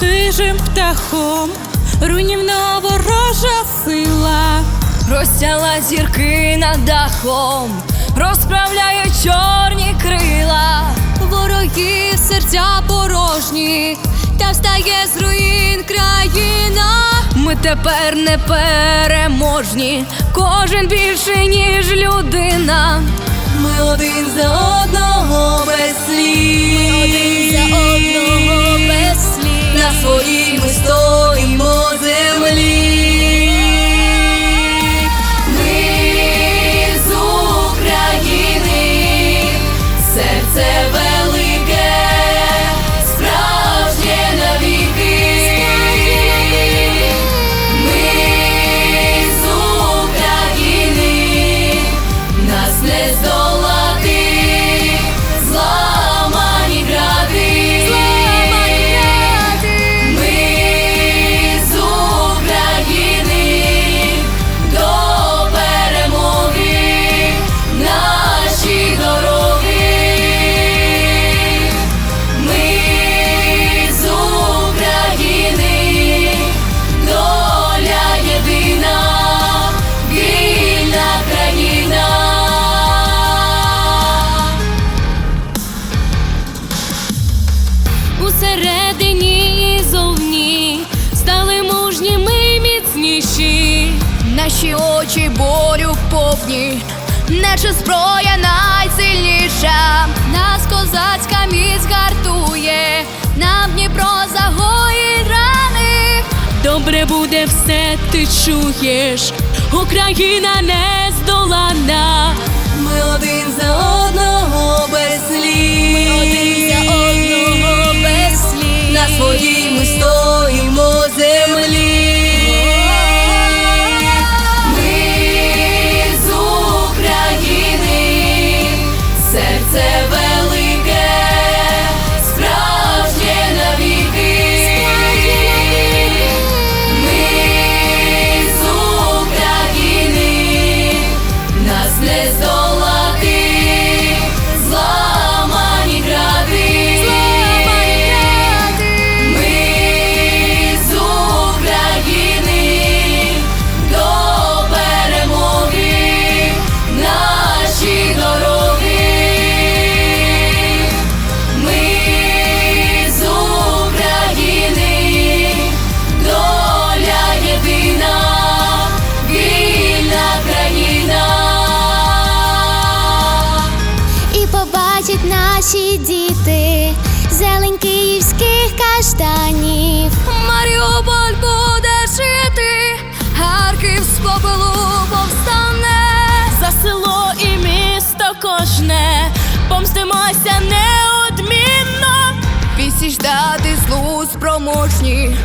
хижим птахом, руйнівна ворожа сила. Розтяла зірки над дахом, розправляє чорні крила. Ворогів серця порожні, та встає з руїн країна. Ми тепер не переможні, кожен більше, ніж людина. Ми один за одного без слів. Один за одного без слів. Наші очі болю повні, наче зброя найсильніша. Нас козацька міць гартує, нам Дніпро загоїть рани. Добре буде все, ти чуєш, Україна не здолана. Побачать наші діти зелень київських каштанів. Маріуполь буде жити, Харків з попелу повстане. За село і місто кожне помстимося неодмінно. Відсіч дати злу спроможні,